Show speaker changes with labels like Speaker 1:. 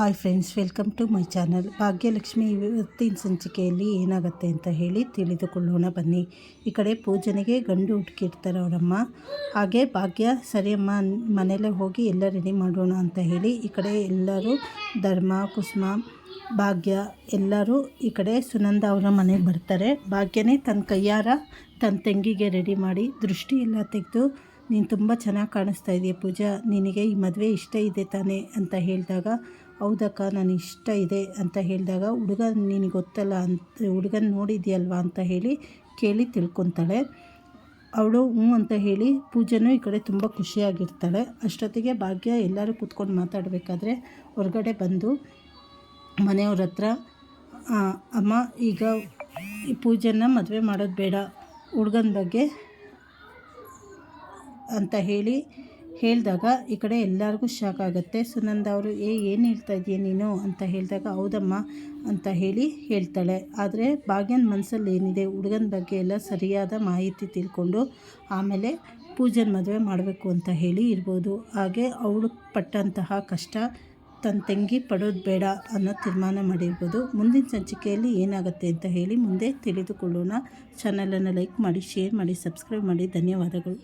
Speaker 1: Hi friends, welcome to my channel. Bhagyalakshmi ಇವತ್ತಿನ ಸಂಚಿಕೆಯಲ್ಲಿ ಏನಾಗುತ್ತೆ ಅಂತ ಹೇಳಿ ತಿಳಿದುಕೊಳ್ಳೋಣ. ಬನ್ನಿ, ಈ ಕಡೆ ಪೂಜನೆಗೆ ಗಂಡು ಹುಡುಕಿರ್ತಾರೆ ಅವರಮ್ಮ. ಹಾಗೆ ಭಾಗ್ಯ, ಸರಿಯಮ್ಮ, ಮನೆಯಲ್ಲೇ ಹೋಗಿ ಎಲ್ಲ ರೆಡಿ ಮಾಡೋಣ ಅಂತ ಹೇಳಿ ಈ ಕಡೆ ಎಲ್ಲರೂ ಧರ್ಮ, ಕುಸುಮ, ಭಾಗ್ಯ ಎಲ್ಲರೂ ಈ ಕಡೆ ಸುನಂದ ಅವರ ಮನೆಗೆ ಬರ್ತಾರೆ. ಭಾಗ್ಯನೇ ತನ್ನ ಕೈಯಾರ ತನ್ನ ತಂಗಿಗೆ ರೆಡಿ ಮಾಡಿ ದೃಷ್ಟಿ ಎಲ್ಲ ತೆಗೆದು ನೀನು ತುಂಬ ಚೆನ್ನಾಗಿ ಕಾಣಿಸ್ತಾ ಇದೆಯಾ ಪೂಜಾ. ನಿನಗೆ ಈ ಮದುವೆ ಇಷ್ಟ ಇದೆ ತಾನೇ ಅಂತ ಹೇಳಿದಾಗ, ಹೌದಕ್ಕ, ನಾನು ಇಷ್ಟ ಇದೆ ಅಂತ ಹೇಳಿದಾಗ, ಹುಡುಗ ನಿನಗೆ ಗೊತ್ತಲ್ಲ ಅಂತ, ಹುಡುಗನ ನೋಡಿದ್ಯಲ್ವಾ ಅಂತ ಹೇಳಿ ಕೇಳಿ ತಿಳ್ಕೊತಾಳೆ. ಅವಳು ಹ್ಞೂ ಅಂತ ಹೇಳಿ ಪೂಜೆನೂ ಈ ಕಡೆ ತುಂಬ ಖುಷಿಯಾಗಿರ್ತಾಳೆ. ಅಷ್ಟೊತ್ತಿಗೆ ಭಾಗ್ಯ ಎಲ್ಲರೂ ಕೂತ್ಕೊಂಡು ಮಾತಾಡಬೇಕಾದ್ರೆ ಹೊರಗಡೆ ಬಂದು ಮನೆಯವ್ರ ಹತ್ರ ಅಮ್ಮ, ಈಗ ಈ ಪೂಜೆನ ಮದುವೆ ಮಾಡೋದು ಬೇಡ. ಹುಡುಗನ ಬಗ್ಗೆ ಅಂತ ಹೇಳಿ ಹೇಳಿದಾಗ ಈ ಕಡೆ ಎಲ್ಲರಿಗೂ ಶಾಕ್ ಆಗುತ್ತೆ. ಸುನಂದ ಅವರು, ಏ, ಏನು ಹೇಳ್ತಾ ಇದೆಯಾ ನೀನು? ಅಂತ ಹೇಳಿದಾಗ, ಹೌದಮ್ಮ ಅಂತ ಹೇಳಿ ಹೇಳ್ತಾಳೆ. ಆದರೆ ಭಾಗ್ಯನ ಮನಸ್ಸಲ್ಲಿ ಏನಿದೆ, ಹುಡುಗನ ಬಗ್ಗೆ ಎಲ್ಲ ಸರಿಯಾದ ಮಾಹಿತಿ ತಿಳ್ಕೊಂಡು ಆಮೇಲೆ ಪೂಜನ್ ಮದುವೆ ಮಾಡಬೇಕು ಅಂತ ಹೇಳಿ ಇರ್ಬೋದು. ಹಾಗೆ ಅವಳು ಪಟ್ಟಂತಹ ಕಷ್ಟ ತನ್ನ ತಂಗಿ ಪಡೋದು ಬೇಡ ಅನ್ನೋ ತೀರ್ಮಾನ ಮಾಡಿರ್ಬೋದು. ಮುಂದಿನ ಸಂಚಿಕೆಯಲ್ಲಿ ಏನಾಗುತ್ತೆ ಅಂತ ಹೇಳಿ ಮುಂದೆ ತಿಳಿದುಕೊಳ್ಳೋಣ. ಚಾನಲನ್ನು ಲೈಕ್ ಮಾಡಿ, ಶೇರ್ ಮಾಡಿ, ಸಬ್ಸ್ಕ್ರೈಬ್ ಮಾಡಿ. ಧನ್ಯವಾದಗಳು.